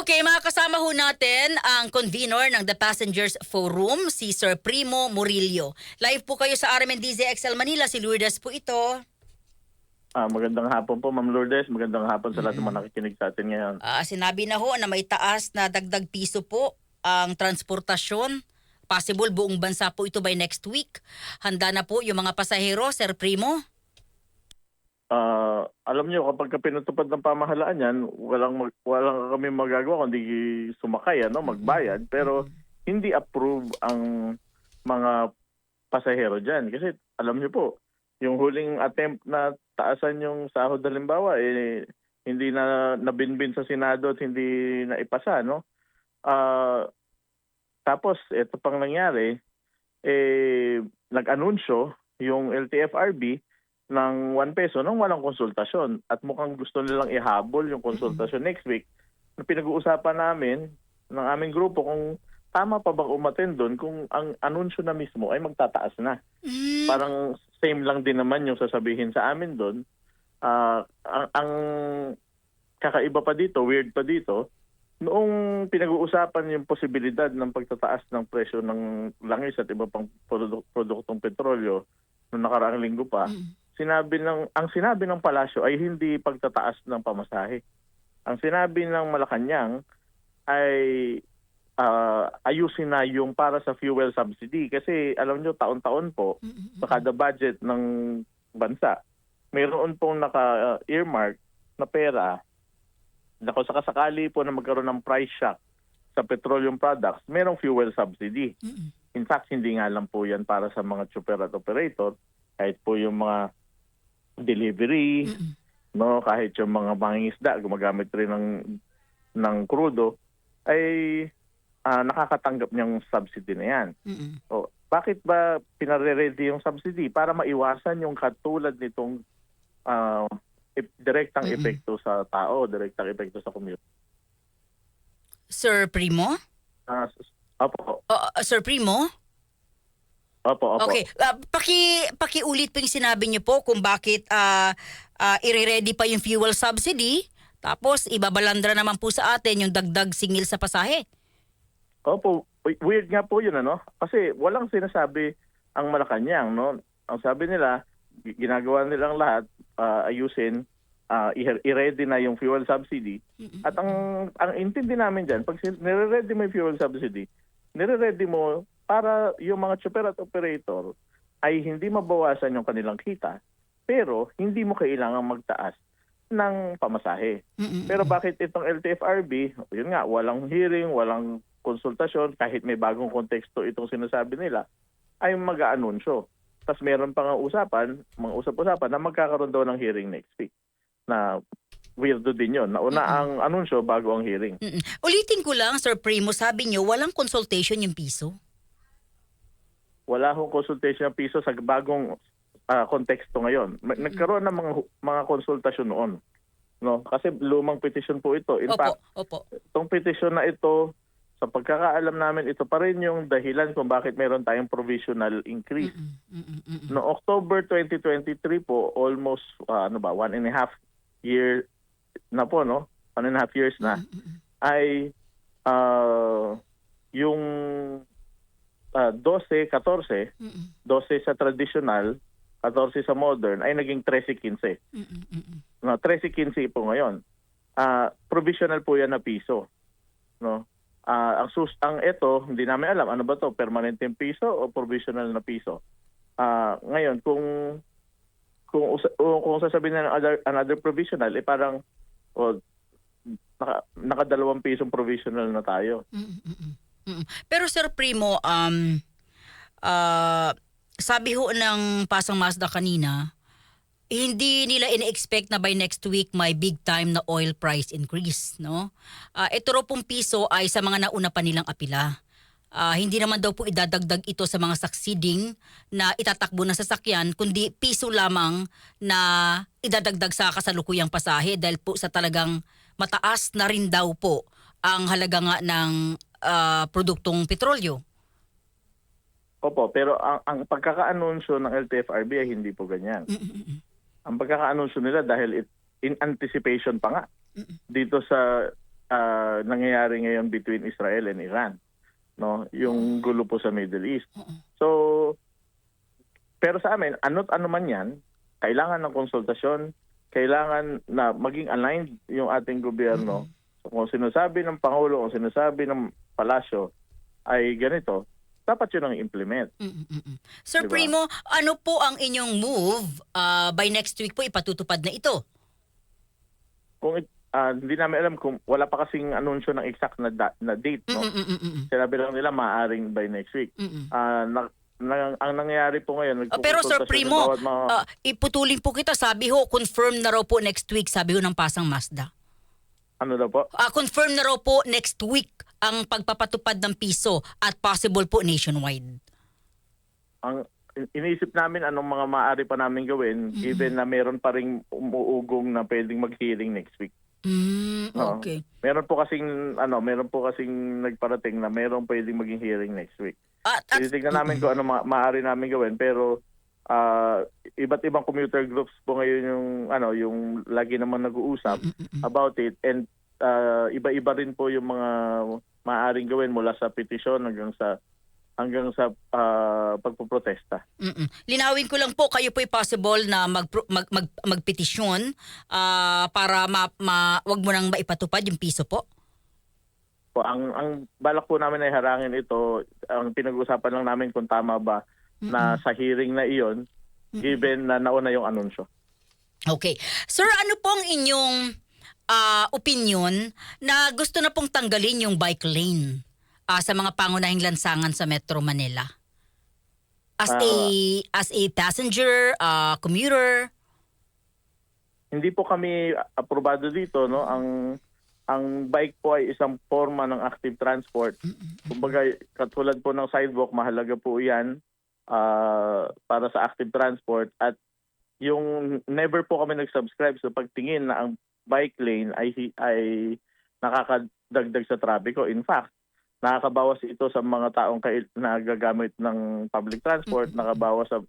Okay, mga kasama ho natin ang convener ng The Passengers Forum, si Sir Primo Murillo. Live po kayo sa RMNDZ XL Manila. Si Lourdes po ito. Ah, magandang hapon po, Ma'am Lourdes. Magandang hapon sa lahat ng mga nakikinig sa atin ngayon. Ah, sinabi na ho na may taas na dagdag piso po ang transportasyon. Possible buong bansa po ito by next week. Handa na po yung mga pasahero, Sir Primo? Ah, alam niyo kapag ka pinatupad ng pamahalaan yan, walang mag, walang kami magagawa kundi sumakay ano, magbayad. Pero hindi approve ang mga pasahero diyan kasi alam niyo po, yung huling attempt na taasan yung sahod halimbawa eh hindi na nabinbin sa Senado at hindi na ipasa no. Ah, tapos ito pang nangyari eh nag-anunsyo yung LTFRB ng 1 peso nang walang konsultasyon at mukhang gusto nilang ihabol yung konsultasyon next week. Na pinag-uusapan namin ng aming grupo kung tama pa bang umaten doon kung ang anunsyo na mismo ay magtataas na. Mm. Parang same lang din naman yung sasabihin sa amin doon. Ah, ang, ang kakaiba pa dito, weird pa dito, noong pinag-uusapan yung posibilidad ng pagtataas ng presyo ng langis at iba pang produ- produktong petrolyo noong nakaraang linggo pa, Mm. Sinabi ng ang sinabi ng palasyo ay hindi pagtataas ng pamasahe. Ang sinabi ng Malacanang ay ah, ayusin na yung para sa fuel subsidy kasi alam nyo taon-taon po sa kada budget ng bansa mayroon pong naka-earmark na pera na kung sakasakali po na magkaroon ng price shock sa petroleum products, merong fuel subsidy. In fact, hindi nga lang po yan para sa mga super at operator, kahit po yung mga delivery, Mm. no, kahit yung mga mangingisda gumagamit rin ng ng krudo ay ah, nakakatanggap niyang subsidy na yan. Mm. O, bakit ba pinare-ready yung subsidy para maiwasan yung katulad nitong ep- direktang Mm-mm. epekto sa tao, direktang epekto sa community. Sir Primo? S- opo, Uh, Sir Primo? Opo, opo. Okay, Ah, paki pakiulit po yung sinabi niyo po kung bakit ah ah, ire-ready pa yung fuel subsidy tapos ibabalandra naman po sa atin yung dagdag singil sa pasahe. Opo, we- weird nga po yun ano. Kasi walang sinasabi ang Malacanang, no? Ang sabi nila, gi- ginagawa nilang lahat ah, ayusin, i- i-ready na yung fuel subsidy. At ang ang intindi namin diyan, pag nire-ready mo yung fuel subsidy, nire-ready mo para yung mga chopper at operator ay hindi mabawasan yung kanilang kita, pero hindi mo kailangang magtaas ng pamasahe. Mm-mm. Pero bakit itong LTFRB, yun nga, walang hearing, walang konsultasyon, kahit may bagong konteksto itong sinasabi nila, ay mag-aanunsyo. Tapos meron pa nga usapan, mga usap-usapan na magkakaroon daw ng hearing next week. Na weirdo din yun. Nauna ang anunsyo bago ang hearing. Mm-mm. Ulitin ko lang, Sir Primo, sabi niyo walang consultation yung piso. Wala hong consultation ng piso sa bagong ah, konteksto ngayon. Nagkaroon ng mga mga konsultasyon noon. No? Kasi lumang petition po ito. In Opo, fact, opo. itong petition na ito, sa pagkakaalam namin, ito pa rin yung dahilan kung bakit meron tayong provisional increase. Mm-mm, mm-mm, mm-mm. No October 2023 po, almost ah, ano ba, one and a half year na po, no? One and a half years na, Mm-mm. ay ah, yung ah, 12, 14, Mm-mm, 12 sa traditional, 14 sa modern, ay naging 13-15. mm-mm, mm-mm. No, 13-15 po ngayon. Ah, provisional po yan na piso. No? Ah, ang sus ang ito, hindi namin alam ano ba to, permanent yung piso o provisional na piso. Ah, ngayon kung kung usa- o kung sasabihin na ng other, another provisional, eh parang o naka, nakadalawang pisong provisional na tayo. Mm, Pero Sir Primo, um, ah, sabi ho ng Pasang Mazda kanina, hindi nila ina-expect na by next week may big time na oil price increase, no? Ah, ito raw pong piso ay sa mga nauna pa nilang apila. Ah, hindi naman daw po idadagdag ito sa mga succeeding na itatakbo ng sasakyan, kundi piso lamang na idadagdag sa kasalukuyang pasahe dahil po sa talagang mataas na rin daw po ang halaga nga ng ah, produktong petrolyo. Opo, pero ang, ang pagkakaanunsyo ng LTFRB ay hindi po ganyan. ang pagkakaanunsyo nila dahil it, in anticipation pa nga Mm-mm. dito sa ah, nangyayari ngayon between Israel and Iran. No, yung gulo po sa Middle East. Oo. So, pero sa amin, ano't ano man yan, kailangan ng konsultasyon, kailangan na maging aligned yung ating gobyerno. So, kung sinasabi ng Pangulo, kung sinasabi ng Palasyo ay ganito, dapat yun ang implement. Mm, mm, mm. Sir Diba? Primo, ano po ang inyong move ah, by next week po ipatutupad na ito? Kung it- ah, hindi namin alam kung wala pa kasing anunsyo ng exact na, da- na date, Mm, no? mm, mm, Sinabi lang nila maaaring by next week. Ah, na- na- ang nangyayari po ngayon, Ah, pero Sir Primo, mga- ah, iputulin po kita, sabi ho, confirm na raw po next week, sabi ho ng Pasang Mazda. Ano daw po? Ah, confirm na raw po next week ang pagpapatupad ng piso at possible po nationwide. ang in- iniisip namin anong mga maaari pa namin gawin given na meron pa ring umuugong na pwedeng mag-hearing next week. Mm, okay. Meron po kasing ano, meron po kasing nagparating na meron pwedeng maging hearing next week. At, at, Tinitingnan namin kung ano ma- maaari namin gawin pero ah, iba't ibang commuter groups po ngayon yung ano, yung lagi naman nag-uusap Mm, mm, mm. about it and ah, iba-iba rin po yung mga maaaring gawin mula sa petisyon hanggang sa hanggang sa ah, pagpoprotesta. Mm-mm. Linawin ko lang po, kayo po possible na mag, mag, mag, magpetisyon ah, para ma, ma, wag mo nang maipatupad yung piso po? po ang ang balak po namin ay harangin ito ang pinag-usapan lang namin kung tama ba na sa hearing na iyon given na nauna yung anunsyo. Okay. Sir, ano pong inyong ah, opinion na gusto na pong tanggalin yung bike lane ah, sa mga pangunahing lansangan sa Metro Manila? As a as a passenger, ah, commuter, Hindi po kami aprobado dito no ang ang bike po ay isang forma ng active transport. Kumbaga katulad po ng sidewalk mahalaga po 'yan ah, para sa active transport at yung never po kami nag-subscribe sa pagtingin na ang bike lane ay ay nakakadagdag sa trapiko. In fact, nakakabawas ito sa mga taong kail- nagagamit ng public transport, nakabawas sa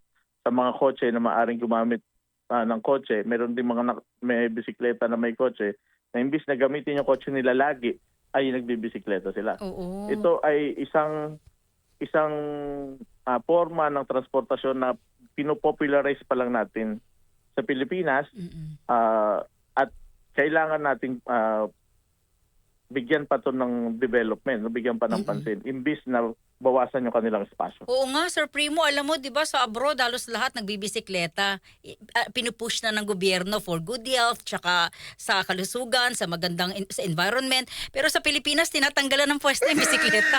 sa mga kotse na maaring gumamit ah, ng kotse. Meron din mga nak- may bisikleta na may kotse na imbis na gamitin yung kotse nila lagi ay nagbibisikleta sila. Oo. Ito ay isang isang ah, forma ng transportasyon na pinopopularize pa lang natin sa Pilipinas. Ah, at kailangan nating ah, bigyan pa to ng development, bigyan pa ng pansin imbis na bawasan yung kanilang espasyo. Oo nga, Sir Primo, alam mo, di ba sa abroad, halos lahat nagbibisikleta. Ah, Pinupush na ng gobyerno for good health, tsaka sa kalusugan, sa magandang in- sa environment. Pero sa Pilipinas, tinatanggalan ng pwesto yung bisikleta.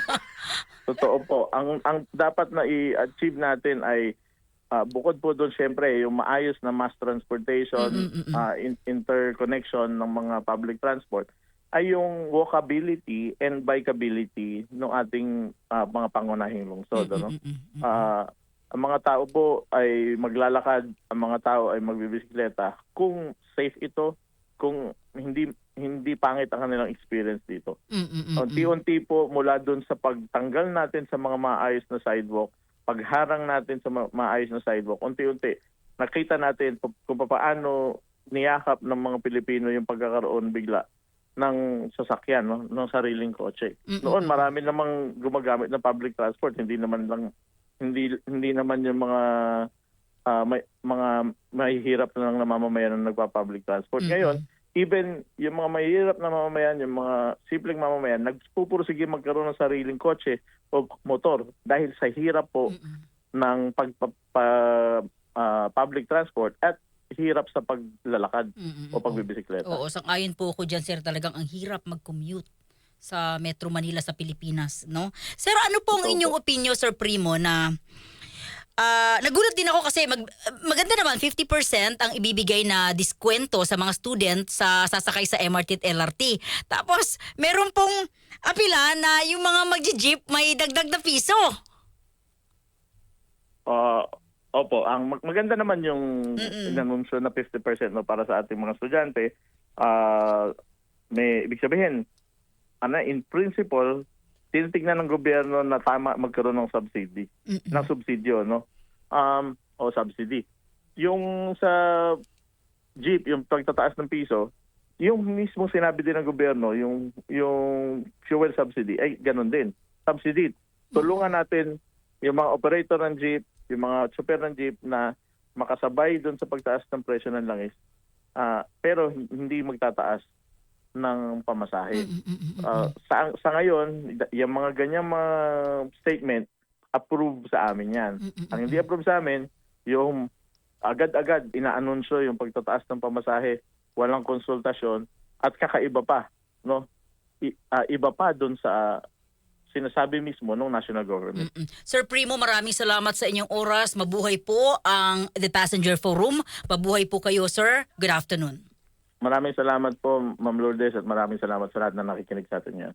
Totoo po. Ang ang dapat na i-achieve natin ay ah, bukod po doon syempre yung maayos na mass transportation, ah, in- interconnection ng mga public transport ay yung walkability and bikeability ng ating ah, mga pangunahing lungsod. ano? Mm-mm-mm. Ah, ang mga tao po ay maglalakad, ang mga tao ay magbibisikleta kung safe ito, kung hindi hindi pangit ang kanilang experience dito. Unti-unti po mula doon sa pagtanggal natin sa mga maayos na sidewalk, pagharang natin sa ma- maayos na sidewalk, unti-unti nakita natin kung paano niyakap ng mga Pilipino yung pagkakaroon bigla ng sasakyan, no? ng sariling kotse. Mm-mm. Noon marami namang gumagamit ng public transport, hindi naman lang hindi hindi naman yung mga ah, may, mga mahihirap na lang na mamamayan na nagpa-public transport. Mm-mm. Ngayon, even yung mga mahihirap na mamamayan, yung mga simpleng mamamayan, nagpupursige magkaroon ng sariling kotse o motor dahil sa hirap po Mm-mm. ng pagpa, pa- ah, public transport at hirap sa paglalakad Mm-mm. o pagbibisikleta. Oo, sang-ayon po ako dyan, sir. Talagang ang hirap mag-commute sa Metro Manila sa Pilipinas, no? Sir, ano po ang Totoo inyong opinion, Sir Primo, na ah, nagulat din ako kasi mag, maganda naman 50% ang ibibigay na diskwento sa mga student sa sasakay sa MRT at LRT. Tapos, meron pong apila na yung mga magji-jeep may dagdag na piso. Ah, opo, ang mag- maganda naman yung Mm-mm. inanunsyo na 50% no, para sa ating mga estudyante. Ah, may ibig sabihin, ano, in principle, tinitignan ng gobyerno na tama magkaroon ng subsidy, Mm-mm. ng subsidyo, no? Um, o subsidy. Yung sa jeep, yung pagtataas ng piso, yung mismo sinabi din ng gobyerno, yung yung fuel subsidy ay ganun din. Subsidy. Tulungan natin yung mga operator ng jeep, yung mga chauffeur ng jeep na makasabay doon sa pagtaas ng presyo ng langis. Ah, pero hindi magtataas ng pamasahe. Ah, sa sa ngayon, yung mga ganyang mga statement approve sa amin 'yan. Ang hindi approve sa amin, yung agad-agad inaanunsyo yung pagtataas ng pamasahe, walang konsultasyon at kakaiba pa, no? I- ah, iba pa doon sa sinasabi mismo ng national government. Mm-mm. Sir Primo, maraming salamat sa inyong oras. Mabuhay po ang The Passenger Forum. Mabuhay po kayo, sir. Good afternoon. Maraming salamat po, Ma'am Lourdes, at maraming salamat sa lahat na nakikinig sa atin yan.